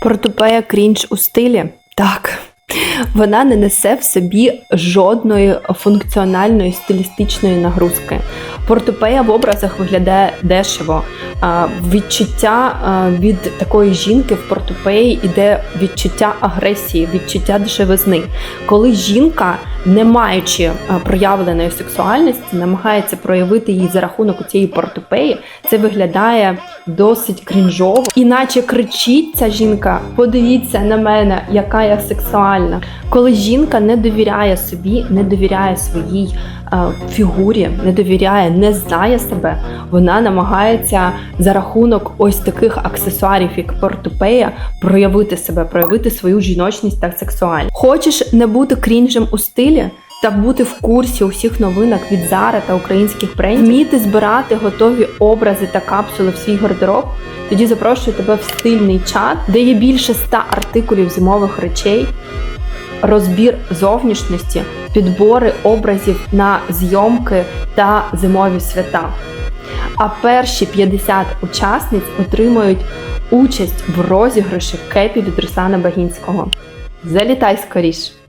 Портупея крінж у стилі? Так. Вона не несе в собі жодної функціональної стилістичної нагрузки. Портупея в образах виглядає дешево. Відчуття від такої жінки в портупеї іде відчуття агресії, відчуття дешевизни. Коли жінка, не маючи проявленої сексуальності, намагається проявити її за рахунок цієї портупеї, це виглядає досить крінжово. Іначе кричить ця жінка: подивіться на мене, яка я сексуальна. Коли жінка не довіряє собі, не довіряє своїй е, фігурі, не довіряє, не знає себе, вона намагається за рахунок ось таких аксесуарів, як портупея, проявити себе, проявити свою жіночність та сексуальність. Хочеш не бути крінжем у стилі? Та бути в курсі усіх новинок від Зара та українських брендів, вміти збирати готові образи та капсули в свій гардероб. Тоді запрошую тебе в стильний чат, де є більше ста артикулів зимових речей, розбір зовнішності, підбори образів на зйомки та зимові свята. А перші 50 учасниць отримують участь в розіграші кепі від Руслана Багінського. Залітай скоріш!